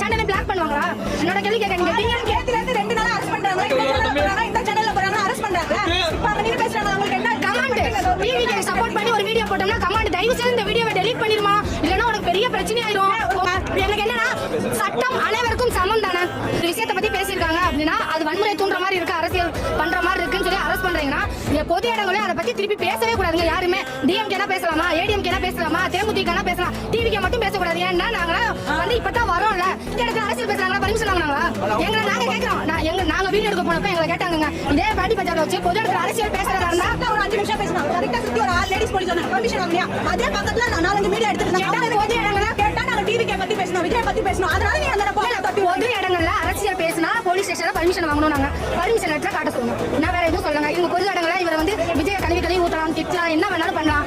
சேனலை பிளாக் பண்ணுவாங்களா? என்னோட கேள்வி கேட்க நீங்க நேத்துல இருந்து ரெண்டு நாள் அரெஸ்ட் பண்றாங்க. இந்த சேனல்ல போறாங்க, அரெஸ்ட் பண்றாங்க. இப்ப அவங்க நின்னு பேசுறாங்க, உங்களுக்கு என்ன கமாண்ட் டிவிக்கு சப்போர்ட் பண்ணி ஒரு வீடியோ போட்டோம்னா கமாண்ட் தயவு செய்து இந்த வீடியோவை டெலீட் பண்ணிருமா? இல்லனா உனக்கு பெரிய பிரச்சனை ஆயிரும் எனக்கு என்னன்னா சட்டம் அனைவருக்கும் சமம் தானே? இந்த விஷயத்தை பத்தி பேசியிருக்காங்க அப்படின்னா அது வன்முறை தூண்டுற மாதிரி இருக்கு அரசியல் பண்ற மாதிரி இருக்குன்னு சொல்லி அரெஸ்ட் பண்றீங்கன்னா நீங்க பொது இடங்களையும் அதை பத்தி திருப்பி பேசவே கூடாதுங்க யாருமே. டிஎம்கே பேசலாமா? ஏடிஎம்கே பேசலாமா? தேமுதிக பேசலாம். டிவிக்கு மட்டும் பேசக்கூடாது. ஏன்னா நாங்க வந்து இப்பதான் வரோம்ல. இந்த இடத்துல அரசியல் பேசுறாங்களா பர்மிஷன் வாங்கினாங்களா எங்களை நாங்க கேட்கறோம். நான் எங்க நாங்க வீடியோ எடுக்க போனப்ப எங்களை கேட்டாங்க இதே பாடி பஜார்ல வச்சு பொது இடத்துல அரசியல் பேசுறதா இருந்தா ஒரு அஞ்சு நிமிஷம் correct ஆ சுத்தி ஒரு ஆறு police வந்தாங்க. permission வாங்கினியா? அதே பக்கத்துல நான் நாலஞ்சு. கேட்டா அவங்க பொது இடங்களா கேட்டா நாங்க TVK பத்தி பேசணும், விஜய் பத்தி பேசணும். அதனால நீங்க அந்த பொது இடங்கள்ல அரசியல் பேசினா போலீஸ் ஸ்டேஷன்ல பர்மிஷன் வாங்கணும் நாங்க. பர்மிஷன் லெட்டர் காட்ட சொல்லுங்க. நான் வேற எதுவும் சொல்லுங்க இவங்க பொது இடங்கள்ல இவரை வந்து விஜய் கழுவி கழுவி ஊத்தலாம் திட்டலாம் என்ன வேணாலும் பண்ணலாம்.